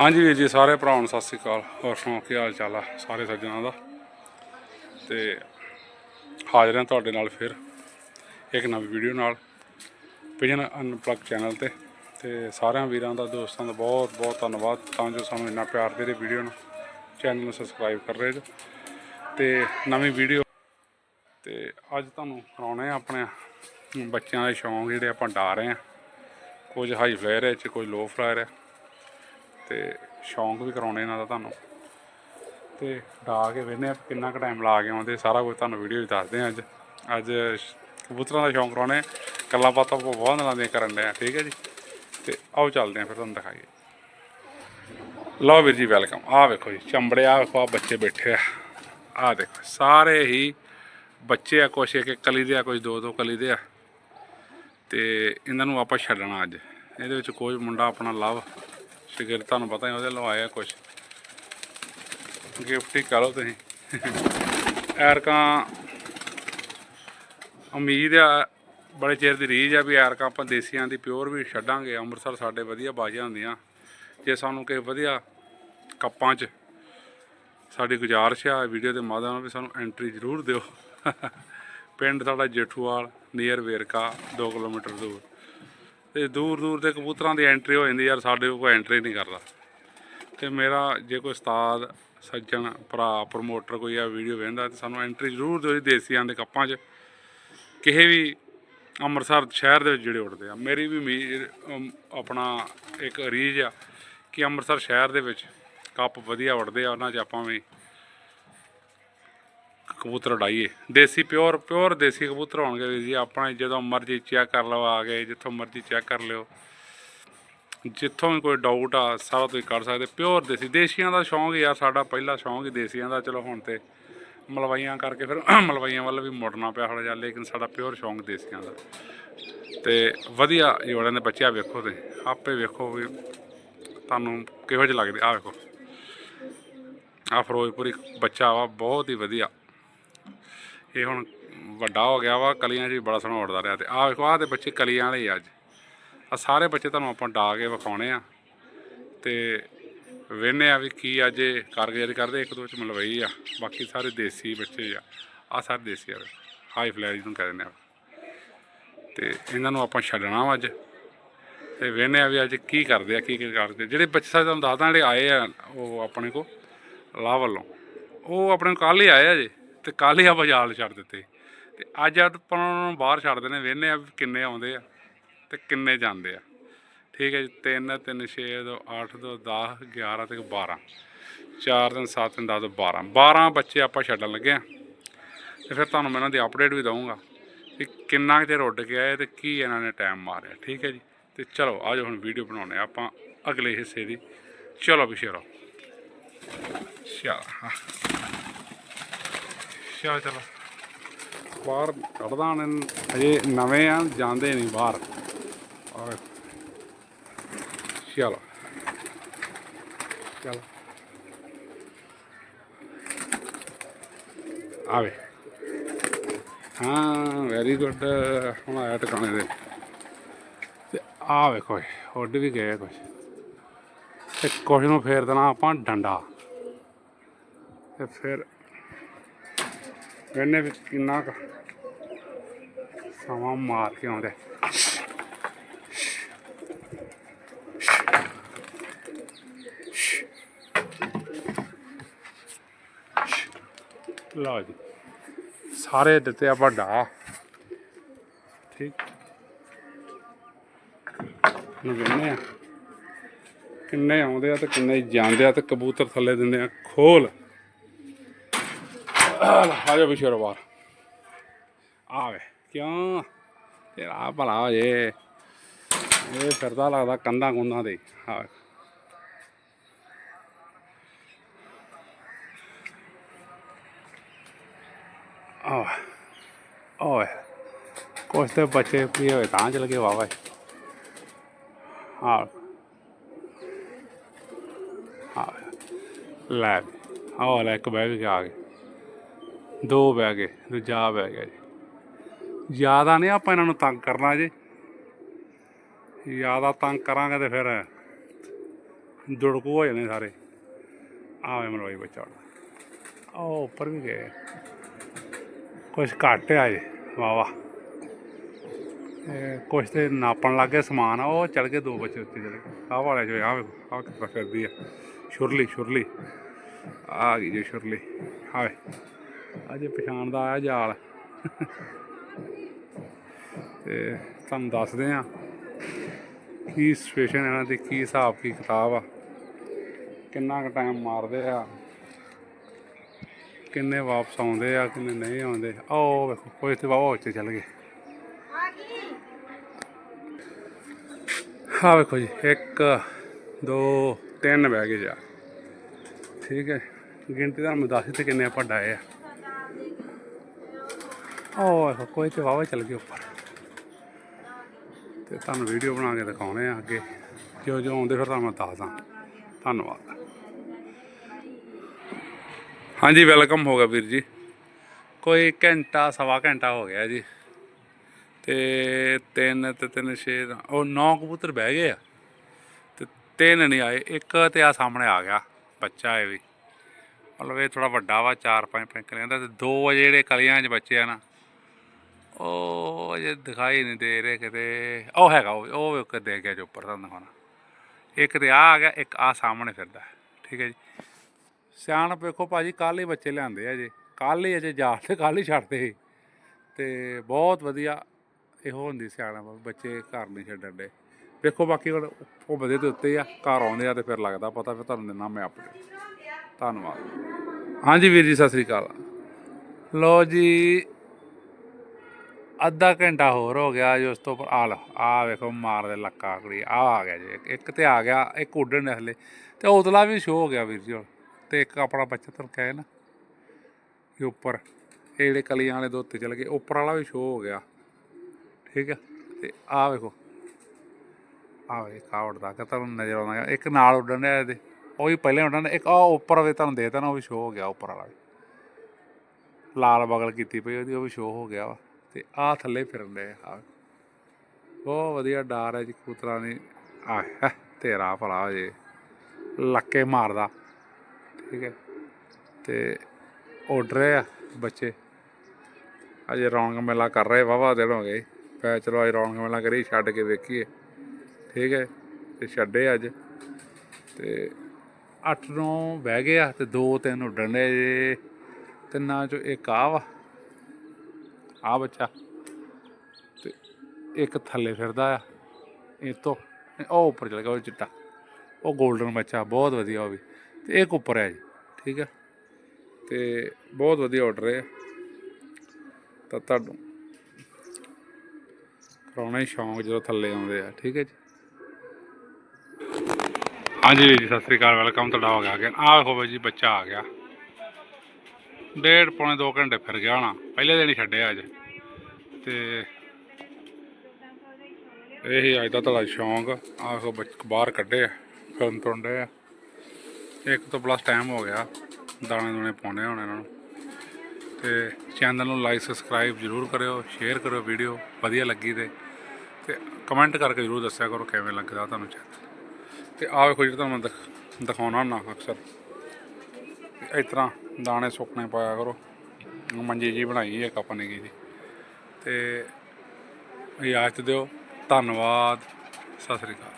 ਹਾਂਜੀ ਵੀਰ ਜੀ, ਸਾਰੇ ਭਰਾਵਾਂ ਨੂੰ ਸਤਿ ਸ੍ਰੀ ਅਕਾਲ। ਹੋਰ ਸੁਣਾਓ, ਕੀ ਹਾਲ ਚਾਲ ਆ ਸਾਰੇ ਸੱਜਣਾਂ ਦਾ? ਤੇ ਹਾਜ਼ਰ ਹਾਂ ਤੁਹਾਡੇ ਨਾਲ ਫਿਰ ਇੱਕ ਨਵੀਂ ਵੀਡੀਓ ਨਾਲ, ਪਿਜਨ ਅਨਪਲੱਗ ਚੈਨਲ ਤੇ। ਤੇ ਸਾਰਿਆਂ ਵੀਰਾਂ ਦਾ, ਦੋਸਤਾਂ ਦਾ ਬਹੁਤ ਬਹੁਤ ਧੰਨਵਾਦ। ਤਾਂ ਜੋ ਸਾਨੂੰ ਇੰਨਾ ਪਿਆਰ ਦੇ ਰਹੇ ਵੀਡੀਓ ਨੂੰ, ਚੈਨਲ ਨੂੰ ਸਬਸਕ੍ਰਾਈਬ ਕਰ ਰਹੇ ਜੋ। ਤੇ ਨਵੀਂ ਵੀਡੀਓ, ਤੇ ਅੱਜ ਤੁਹਾਨੂੰ ਕਰਾਉਣੇ ਆ ਆਪਣੇ ਬੱਚਿਆਂ ਦੇ ਸ਼ੌਂਕ ਜਿਹੜੇ ਆਪਾਂ ਡਾ ਰਹੇ ਆ। ਕੁਝ ਹਾਈ ਫਲਾਇਰ ਹੈ ਚ ਕੁਝ ਲੋ ਫਲਾਇਰ ਹੈ। ਤੇ ਸ਼ੌਂਕ ਵੀ ਕਰਾਉਣੇ ਇਹਨਾਂ ਦਾ ਤੁਹਾਨੂੰ। ਤੇ ਡਾ ਕੇ ਵੇਖਦੇ ਆ ਕਿੰਨਾ ਕੁ ਟਾਈਮ ਲਾ ਕੇ ਆਉਂਦੇ, ਸਾਰਾ ਕੁਝ ਤੁਹਾਨੂੰ ਵੀਡੀਓ 'ਚ ਦੱਸਦੇ ਆ ਅੱਜ। ਅੱਜ ਸ਼- ਕਬੂਤਰਾਂ ਦਾ ਸ਼ੌਂਕ ਕਰਾਉਣੇ ਕੱਲਾ ਪਾਤਾ ਆਪਾਂ ਬਹੁਤ ਦਿਨਾਂ ਦੇ ਕਰਨ ਡਏ ਆ, ਠੀਕ ਹੈ ਜੀ? ਤੇ ਆਓ ਚੱਲਦੇ ਆ ਫਿਰ ਤੁਹਾਨੂੰ ਦਿਖਾਈਏ। ਲਓ ਵੀਰ ਜੀ ਵੈਲਕਮ ਆਹ ਵੇਖੋ ਜੀ ਚੰਬੜੇ ਆ ਵੇਖੋ ਆ ਬੱਚੇ ਬੈਠੇ ਆ। ਆਹ ਦੇਖੋ, ਸਾਰੇ ਹੀ ਬੱਚੇ ਆ, ਕੁਛ ਇੱਕ ਇੱਕ ਕਲੀ ਦੇ ਆ, ਕੁਛ ਦੋ ਦੋ ਕਲੀ ਦੇ ਆ। ਤੇ ਇਹਨਾਂ ਨੂੰ ਆਪਾਂ ਛੱਡਣਾ ਅੱਜ। ਇਹਦੇ ਵਿੱਚ ਕੋਈ ਮੁੰਡਾ ਆਪਣਾ ਲਵ ਸ਼ਿਗਰ ਤੁਹਾਨੂੰ ਪਤਾ ਹੀ ਉਹਦੇ ਲਵਾਇਆ ਕੁਛ। ਗਿਫਟ ਹੀ ਕਹ ਲਓ ਤੁਸੀਂ। ਐਰਕਾਂ, ਉਮੀਦ ਆ, ਬੜੇ ਚਿਰ ਦੀ ਰੀਝ ਆ ਵੀ ਐਰਕਾਂ ਆਪਾਂ ਦੇਸੀਆਂ ਦੀ ਪਿਓਰ ਵੀ ਛੱਡਾਂਗੇ। ਅੰਮ੍ਰਿਤਸਰ ਸਾਡੇ ਵਧੀਆ ਬਾਜੀਆਂ ਹੁੰਦੀਆਂ। ਜੇ ਸਾਨੂੰ ਕਿਸੇ ਵਧੀਆ ਕੱਪਾਂ 'ਚ ਸਾਡੀ ਗੁਜ਼ਾਰਿਸ਼ ਆ, ਵੀਡੀਓ ਦੇ ਮਾਧਿਅਮ ਨਾਲ ਵੀ ਸਾਨੂੰ ਐਂਟਰੀ ਜ਼ਰੂਰ ਦਿਓ। ਪਿੰਡ ਸਾਡਾ ਜੇਠੂਵਾਲ ਨੀਅਰ ਵੇਰਕਾ 2 ਕਿਲੋਮੀਟਰ ਦੂਰ। ਤੇ ਦੂਰ ਦੂਰ ਦੇ ਕਬੂਤਰਾਂ ਦੀ ਐਂਟਰੀ ਹੋ ਜਾਂਦੀ ਯਾਰ, ਸਾਡੇ ਕੋਲ ਕੋਈ ਐਂਟਰੀ ਨਹੀਂ ਕਰਦਾ। ਤੇ ਮੇਰਾ ਜੇ ਕੋਈ ਉਸਤਾਦ, ਸੱਜਣ, ਭਰਾ ਪ੍ਰਮੋਟਰ ਕੋਈ ਆ ਵੀਡੀਓ ਵੇਖਦਾ ਤੇ ਸਾਨੂੰ ਐਂਟਰੀ ਜ਼ਰੂਰ ਦਿਓ ਜੀ ਦੇਸੀਆਂ ਦੇ ਕੱਪਾਂ 'ਚ। ਕਿਸੇ ਵੀ ਅੰਮ੍ਰਿਤਸਰ ਸ਼ਹਿਰ ਦੇ ਵਿੱਚ ਜਿਹੜੇ ਉੱਡਦੇ ਆ। ਮੇਰੀ ਵੀ ਆਪਣਾ ਇੱਕ ਰੀਝ ਆ ਕਿ ਅੰਮ੍ਰਿਤਸਰ ਸ਼ਹਿਰ ਦੇ ਵਿੱਚ ਕੱਪ ਵਧੀਆ ਉੱਡਦੇ ਆ, ਉਹਨਾਂ 'ਚ ਆਪਾਂ ਵੀ ਕਬੂਤਰ ਉਡਾਈਏ। ਦੇਸੀ ਪਿਓਰ ਪਿਓਰ ਦੇਸੀ ਕਬੂਤਰ ਹੋਣਗੇ ਵੀਰ ਜੀ, ਆਪਣੇ ਜਦੋਂ ਮਰਜ਼ੀ ਚੈੱਕ ਕਰ ਲਓ ਆ ਗਏ ਜਿੱਥੋਂ ਮਰਜ਼ੀ ਚੈੱਕ ਕਰ ਲਿਓ। ਜਿੱਥੋਂ ਵੀ ਕੋਈ ਡਾਊਟ ਆ, ਸਾਰਾ ਤੁਸੀਂ ਕਰ ਸਕਦੇ। ਪਿਓਰ ਦੇਸੀ, ਦੇਸੀਆਂ ਦਾ ਸ਼ੌਂਕ ਯਾਰ ਸਾਡਾ ਪਹਿਲਾ ਸ਼ੌਂਕ ਹੀ ਦੇਸੀਆਂ ਦਾ। ਚਲੋ ਹੁਣ ਤੇ ਮਲਵਾਈਆਂ ਕਰਕੇ ਫਿਰ ਮਲਵਾਈਆਂ ਵੱਲ ਵੀ ਮੁੜਨਾ ਪਿਆ ਥੋੜ੍ਹਾ ਜਿਹਾ, ਲੇਕਿਨ ਸਾਡਾ ਪਿਓਰ ਸ਼ੌਂਕ ਦੇਸੀਆਂ ਦਾ। ਤੇ ਵਧੀਆ ਜੋੜਾਂ ਦੇ ਬੱਚੇ ਆ ਵੇਖੋ ਤੇ, ਆਪੇ ਵੇਖੋ ਵੀ ਤੁਹਾਨੂੰ ਕਿਹੋ ਜਿਹੇ ਲੱਗਦੇ। ਆ ਵੇਖੋ। ਆ ਫਿਰੋਜ਼ਪੁਰੀ ਬੱਚਾ ਵਾ, ਬਹੁਤ ਹੀ ਵਧੀਆ। ਇਹ ਹੁਣ ਵੱਡਾ ਹੋ ਗਿਆ ਵਾ, ਕਲੀਆਂ 'ਚ ਵੀ ਬੜਾ ਸੋਹਣਾ ਉੱਡਦਾ ਰਿਹਾ ਤੇ ਆਹ ਵੇਖੋ, ਆਹ ਤੇ ਬੱਚੇ ਕਲੀਆਂ ਵਾਲੇ ਆ ਅੱਜ। ਆ ਸਾਰੇ ਬੱਚੇ ਤੁਹਾਨੂੰ ਆਪਾਂ ਡਾ ਕੇ ਵਿਖਾਉਣੇ ਆ। ਤੇ ਵੇਖਨੇ ਆ ਵੀ ਕੀ ਅੱਜ ਇਹ ਕਾਰਗੁਜ਼ਾਰੀ ਕਰਦੇ, ਇੱਕ ਦੋ ਚ ਮਲਵਈ ਆ, ਬਾਕੀ ਸਾਰੇ ਦੇਸੀ ਬੱਚੇ ਆ। ਆ ਸਾਰੇ ਦੇਸੀ ਆ ਹਾਈ ਫਲਾਇਰ ਜਿਹਨੂੰ ਕਹਿ ਦਿੰਦੇ ਆ। ਤੇ ਇਹਨਾਂ ਨੂੰ ਆਪਾਂ ਛੱਡਣਾ ਵਾ ਅੱਜ। ਤੇ ਵੇਖਨੇ ਆ ਵੀ ਅੱਜ ਕੀ ਕਰਦੇ ਆ, ਕੀ ਕੀ ਕਰਦੇ ਜਿਹੜੇ ਬੱਚੇ ਸਾਡੇ ਤੁਹਾਨੂੰ ਦੱਸਦਾ ਜਿਹੜੇ ਆਏ ਆ, ਉਹ ਆਪਣੇ ਕੋ ਲਾਹ ਵੱਲੋਂ, ਉਹ ਆਪਣੇ ਕੱਲ ਹੀ ਆਏ ਆ ਜੇ ਤੇ ਕੱਲ ਹੀ ਆਪਾਂ ਜਾਲ ਛੱਡ ਦਿੱਤੇ। ਤੇ ਅੱਜ ਆਪਾਂ ਉਹਨਾਂ ਨੂੰ ਬਾਹਰ ਛੱਡ ਦਿੰਦੇ ਵੇਖਨੇ ਆ ਵੀ ਕਿੰਨੇ ਆਉਂਦੇ ਆ ਤੇ ਕਿੰਨੇ ਜਾਂਦੇ ਆ। ਠੀਕ ਹੈ ਜੀ 3 3 6 ਦੋ 8 ਦੋ 10 11 ਤੇ 12 4 ਦਿਨ 7 ਦਿਨ 10 12 12 ਬੱਚੇ ਆਪਾਂ ਛੱਡਣ ਲੱਗੇ ਆ ਤੇ ਫਿਰ ਤੁਹਾਨੂੰ ਮੈਂ ਇਹਨਾਂ ਦੀ ਅਪਡੇਟ ਵੀ ਦਊਂਗਾ ਕਿ ਕਿੰਨਾ ਕੁ ਚਿਰ ਉੱਡ ਕੇ ਆਏ ਤੇ ਕੀ ਇਹਨਾਂ ਨੇ ਟਾਈਮ ਮਾਰਿਆ। ਠੀਕ ਹੈ ਜੀ, ਤੇ ਚਲੋ ਆਜੋ ਹੁਣ ਵੀਡੀਓ ਬਣਾਉਣੇ ਆ ਆਪਾਂ ਅਗਲੇ ਹਿੱਸੇ ਦੀ। ਚਲੋ ਵੀ ਸ਼ੇਰੋ ਚਲ ਹਾਂ। ਚਲੋ ਚਲੋ ਬਾਹਰ ਕੱਢਦਾ ਹੁਣ ਅਜੇ ਨਵੇਂ ਆ, ਜਾਂਦੇ ਨਹੀਂ ਬਾਹਰ। ਔਰ ਚਲੋ। ਚਲੋ। ਆਵੇ ਹਾਂ ਵੈਰੀ ਗੁੱਡ ਹੁਣ ਆਇਆ ਟਿਕਾਣੇ ਦੇ ਤੇ ਆ ਵੇਖੋ ਉੱਡ ਵੀ ਗਏ ਕੁਝ ਤੇ ਕੁਝ ਨੂੰ ਫੇਰ ਦੇਣਾ ਆਪਾਂ ਡੰਡਾ। ਤੇ ਫਿਰ ਇਹਨੇ ਵਿੱਚ ਕਿੰਨਾ ਸਮਾਂ ਮਾਰ ਕੇ ਆਉਂਦੇ। ਲਓ ਜੀ। ਸਾਰੇ ਦਿੱਤੇ ਆ ਵੱਡਾ ਠੀਕ। ਨੂੰ ਵੇਖਦੇ ਆ। ਕਿੰਨੇ ਆਉਂਦੇ ਆ ਤੇ ਕਿੰਨੇ ਜਾਂਦੇ ਆ ਤੇ ਕਬੂਤਰ ਥੱਲੇ ਦਿੰਦੇ ਆ। ਖੋਲ। ਆ ਜਾ ਬਿਸ਼ਰ ਬਾਹਰ। ਆਵੇ, ਕਿਉਂ? ਤੇਰਾ ਭਲਾ ਹੋ ਜੇ। ਇਹ ਫਿਰਦਾ ਲੱਗਦਾ ਕੰਧਾਂ ਕੁੰਧਾਂ ਦੇ ਹਾਂ ਆ ਓਏ, ਕੁਛ ਤੇ ਬੱਚੇ ਪੀ ਹੋਏ, ਤਾਂ ਚਲ ਗਏ ਵਾਵਾ ਹਾਂ ਹਾਂ ਲੈ, ਆਹ ਲੈ, ਇੱਕ ਬੈਗ ਗਿਆ ਆ ਗਏ। ਦੋ ਬਹਿ ਗਏ, ਦੂਜਾ ਬਹਿ ਗਿਆ ਜੀ। ਜ਼ਿਆਦਾ ਨਹੀਂ ਆਪਾਂ ਇਹਨਾਂ ਨੂੰ ਤੰਗ ਕਰਨਾ ਜੀ। ਜ਼ਿਆਦਾ ਤੰਗ ਕਰਾਂਗੇ ਤੇ ਫਿਰ ਦੁੜਕੂ ਹੋ ਜਾਣੇ ਸਾਰੇ। ਆਵੇ ਮਲਵਾਈ ਬੱਚਾ ਉਹਦਾ। ਉਹ ਉੱਪਰ ਵੀ ਗਏ। ਕੁਛ ਘੱਟ ਆ ਜੇ ਵਾਹ ਵਾਹ ਇਹ ਕੁਛ ਤੇ ਨਾਪਣ ਲੱਗੇ ਸਮਾਨ, ਉਹ ਚੜ ਗਏ ਦੋ ਬੱਚੇ ਉੱਤੇ ਚੜ ਗਏ। ਆਹ ਵਾਲੇ ਜੋ, ਆਹ ਵੇਖੋ, ਆਹ ਕਿੱਦਾਂ ਫਿਰਦੀ ਆ। ਸ਼ੁਰਲੀ ਸ਼ੁਰਲੀ। ਆ ਗਈ ਜੀ ਸ਼ੁਰਲੀ। ਹਾਏ ਅਜੇ ਪਛਾਣ ਦਾ ਆਇਆ ਜਾਲ। ਤੇ ਤੁਹਾਨੂੰ ਦੱਸਦੇ ਆ ਕੀ ਸਿਚੁਏਸ਼ਨ ਇਹਨਾਂ ਦੀ, ਕੀ ਹਿਸਾਬ, ਕੀ ਕਿਤਾਬ ਆ। ਕਿੰਨਾ ਕੁ ਟਾਈਮ ਮਾਰਦੇ ਆ, ਕਿੰਨੇ ਵਾਪਸ ਆਉਂਦੇ ਆ, ਕਿੰਨੇ ਨਹੀਂ ਆਉਂਦੇ। ਆਹ ਵੇਖੋ, ਕੋਈ ਤੇ ਵਾਵਾ ਉੱਚੇ ਚੱਲ ਗਏ। ਹਾਂ ਵੇਖੋ ਜੀ 1 2 3 ਬਹਿ ਗਏ ਜਾ। ਠੀਕ ਹੈ, ਗਿਣਤੀ ਦਾ ਮੈਂ ਦੱਸ ਦਿੱਤੇ ਕਿੰਨੇ ਆਪਾਂ ਡਾਏ ਆ। ਉਹ ਵੇਖੋ ਕੋਈ ਤੇ ਵਾਵਾ ਚੱਲ ਗਏ ਉੱਪਰ। ਤੇ ਤੁਹਾਨੂੰ ਵੀਡੀਓ ਬਣਾ ਕੇ ਦਿਖਾਉਣੇ ਆ ਅੱਗੇ। ਜੋ ਜੋ ਆਉਂਦੇ ਫਿਰ ਤੁਹਾਨੂੰ ਮੈਂ ਦੱਸਦਾ ਧੰਨਵਾਦ। ਹਾਂਜੀ ਵੈਲਕਮ ਹੋ ਗਿਆ ਵੀਰ ਜੀ। ਕੋਈ ਘੰਟਾ, ਸਵਾ ਘੰਟਾ ਹੋ ਗਿਆ ਜੀ। ਤੇ ਤਿੰਨ ਤੇ ਤਿੰਨ ਛੇ ਉਹ ਨੌ ਕਬੂਤਰ ਬਹਿ ਗਏ ਆ। ਤੇ ਤਿੰਨ ਨਹੀਂ ਆਏ, ਇੱਕ ਤੇ ਆ ਸਾਹਮਣੇ ਆ ਗਿਆ, ਬੱਚਾ ਹੈ ਵੀ। ਮਤਲਬ ਇਹ ਥੋੜਾ ਵੱਡਾ ਵਾ, ਚਾਰ ਪੰਜ ਪੈਂਕ ਦਾ ਤੇ ਦੋ ਜਿਹੜੇ ਕਲੀਆਂ 'ਚ ਬੱਚੇ ਆ ਨਾ। ਉਹ ਅਜੇ ਦਿਖਾਈ ਨਹੀਂ ਦੇ ਰਹੇ ਕਿਤੇ, ਉਹ ਹੈਗਾ, ਉਹ ਉਹ ਇੱਕ ਦੇ ਗਿਆ ਜੋ ਉੱਪਰ ਤੁਹਾਨੂੰ ਦਿਖਾਉਣਾ ਇੱਕ ਤੇ ਆ ਆ ਗਿਆ, ਇੱਕ ਆ ਸਾਹਮਣੇ ਫਿਰਦਾ, ਠੀਕ ਹੈ ਜੀ। ਸਿਆਣਪ ਵੇਖੋ ਭਾਜੀ, ਕੱਲ੍ਹ ਹੀ ਬੱਚੇ ਲਿਆਂਦੇ ਆ ਜੇ। ਕੱਲ੍ਹ ਹੀ ਅਜੇ ਜਾ ਤੇ ਕੱਲ੍ਹ ਹੀ ਛੱਡਦੇ ਸੀ। ਤੇ ਬਹੁਤ ਵਧੀਆ ਇਹੋ ਹੁੰਦੀ ਸਿਆਣਾ ਬੱਚੇ ਘਰ ਨਹੀਂ ਛੱਡਣ ਦੇ। ਵੇਖੋ ਬਾਕੀ ਹੁਣ ਉਹ ਵਧੇ ਦੇ ਉੱਤੇ ਆ, ਘਰ ਆਉਂਦੇ ਆ ਤੇ ਫਿਰ ਲੱਗਦਾ ਪਤਾ, ਫਿਰ ਤੁਹਾਨੂੰ ਦਿਨਾ ਮੈਂ ਆਪਣੇ। ਧੰਨਵਾਦ। ਹਾਂਜੀ ਵੀਰ ਜੀ, ਸਤਿ ਸ੍ਰੀ ਅਕਾਲ। ਲੋ ਜੀ ਅੱਧਾ ਘੰਟਾ ਹੋਰ ਹੋ ਗਿਆ ਜੀ, ਉਸ ਤੋਂ ਉੱਪਰ ਆ ਲਓ ਆ ਵੇਖੋ ਮਾਰਦੇ ਲੱਕਾ ਕੁੜੀ ਆ ਆ ਗਿਆ ਜੀ, ਇੱਕ- ਇੱਕ ਤੇ ਆ ਗਿਆ, ਇੱਕ ਉੱਡਣ ਨੇ ਹਲੇ ਤੇ ਉਤਲਾ ਵੀ ਸ਼ੋ ਹੋ ਗਿਆ ਵੀਰ ਜੀ ਹੁਣ, ਤੇ ਇੱਕ ਆਪਣਾ ਬੱਚਾ ਤੁਹਾਨੂੰ ਕਹੇ ਨਾ ਇਹ ਉੱਪਰ, ਇਹ ਜਿਹੜੇ ਕਲੀਆਂ ਵਾਲੇ ਦੋ ਉੱਤੇ ਚਲ ਗਏ, ਉੱਪਰ ਵਾਲਾ ਵੀ ਸ਼ੋ ਹੋ ਗਿਆ, ਠੀਕ ਹੈ ਤੇ ਆ ਵੇਖੋ ਆ ਵੇ ਕਾ ਉੱਡਦਾ ਕਿ ਤੁਹਾਨੂੰ ਨਜ਼ਰ ਆਉਂਦਾ ਹੈਗਾ। ਇੱਕ ਨਾਲ ਉੱਡਣ ਡਿਆ ਇਹਦੇ, ਉਹ ਵੀ ਪਹਿਲੇ ਉੱਡਣ ਡਿਆ। ਇੱਕ ਆ ਉੱਪਰ ਵੇ ਤੁਹਾਨੂੰ ਦੇਤਾ ਨਾ, ਉਹ ਵੀ ਸ਼ੋ ਹੋ ਗਿਆ ਉੱਪਰ ਵਾਲਾ ਵੀ, ਲਾਲ ਬਗਲ ਕੀਤੀ ਪਈ ਉਹਦੀ, ਉਹ ਵੀ ਸ਼ੋ ਹੋ ਗਿਆ ਵਾ ਤੇ ਆ ਥੱਲੇ ਫਿਰਨ ਦੇ ਆ। ਬਹੁਤ ਵਧੀਆ ਡਾਰ ਹੈ ਜੀ ਕਬੂਤਰਾਂ ਦੀ। ਆ ਤੇਰਾ ਭਲਾ ਹੋ ਜੇ। ਲੱਕੇ ਮਾਰਦਾ। ਠੀਕ ਹੈ। ਤੇ ਉੱਡ ਰਹੇ ਆ ਬੱਚੇ। ਅਜੇ ਰੌਣਕ ਮੇਲਾ ਕਰ ਰਹੇ ਵਾਵਾ ਦਿਨ ਹੋ ਗਏ। ਪੈ ਚਲੋ ਅੱਜ ਰੌਣਕ ਮੇਲਾ ਕਰੀ ਛੱਡ ਕੇ ਵੇਖੀਏ। ਠੀਕ ਹੈ। ਤੇ ਛੱਡੇ ਅੱਜ। ਤੇ 8 ਨੂੰ ਬਹਿ ਗਏ ਆ ਤੇ ਦੋ, ਤਿੰਨ ਉੱਡਣ ਦੇ ਜੇ। ਤਿੰਨਾਂ ਚੋਂ ਇੱਕ ਆ ਵਾ। ਆ ਬੱਚਾ। ਤੇ ਇੱਕ ਥੱਲੇ ਫਿਰਦਾ ਆ, ਇਹ ਤੋਂ, ਉਹ ਉੱਪਰ ਚਲ ਗਿਆ, ਉਹ ਚਿੱਟਾ। ਉਹ 골ਡਨ ਬੱਚਾ, ਬਹੁਤ ਵਧੀਆ ਉਹ ਵੀ। ਤੇ ਇੱਕ ਉੱਪਰ ਹੈ ਜੀ, ਠੀਕ ਹੈ ਤੇ ਬਹੁਤ ਵਧੀਆ ਉੱਡ ਰਹੇ ਆ। ਤਾਂ ਤੁਹਾਨੂੰ ਕਰਾਉਣਾ ਹੀ ਸ਼ੌਂਕ ਜਦੋਂ ਥੱਲੇ ਆਉਂਦੇ ਆ, ਠੀਕ ਹੈ ਜੀ। ਹਾਂਜੀ ਵੀਰ ਜੀ, ਸਤਿ ਸ੍ਰੀ ਅਕਾਲ, ਵੈਲਕਮ, ਤੁਹਾਡਾ ਹੋ ਗਿਆ again। ਆਹ ਵੇਖੋ ਜੀ, ਬੱਚਾ ਆ ਗਿਆ। ਡੇਢ ਪੌਣੇ 2 ਘੰਟੇ ਫਿਰ ਗਿਆ ਹੋਣਾ। ਪਹਿਲੇ ਦਿਨ ਹੀ ਛੱਡਿਆ ਅੱਜ। ਤੇ ਇਹੀ ਅੱਜ ਦਾ ਤੁਹਾਡਾ ਸ਼ੌਂਕ। ਆਹ ਬਾਹਰ ਕੱਢੇ ਆ ਫਿਰਨ ਤੁੰਡੇ ਆ। ਇੱਕ ਤੋਂ ਪਲੱਸ ਟਾਈਮ ਹੋ ਗਿਆ। ਦਾਣੇ ਦੂਣੇ ਪਾਉਣੇ ਹੁਣ ਇਹਨਾਂ ਨੂੰ। ਤੇ ਚੈਨਲ ਨੂੰ ਲਾਈਕ ਸਬਸਕ੍ਰਾਈਬ ਜ਼ਰੂਰ ਕਰਿਓ ਸ਼ੇਅਰ ਕਰਿਓ ਵੀਡੀਓ ਵਧੀਆ ਲੱਗੀ ਤੇ। ਤੇ ਕਮੈਂਟ ਕਰਕੇ ਜ਼ਰੂਰ ਦੱਸਿਆ ਕਰੋ ਕਿਵੇਂ ਲੱਗਦਾ ਤੁਹਾਨੂੰ ਚੈਨਲ ਤੇ ਆਹ ਵੇਖੋ ਜਿਹੜਾ ਤੁਹਾਨੂੰ ਮੈਂ ਦਿਖਾਉਣਾ ਹੁੰਦਾ ਅਕਸਰ। ਇਸ ਤਰ੍ਹਾਂ ਦਾਣੇ ਸੁੱਕਣੇ ਪਾਇਆ ਕਰੋ। ਮੰਜੀ ਜੀ ਬਣਾਈ ਹੈ ਆਪਾਂ ਨੇ ਜੀ ਤੇ ਇਜਾਜ਼ਤ ਦਿਓ। ਧੰਨਵਾਦ। ਸਤਿ ਸ੍ਰੀ ਅਕਾਲ।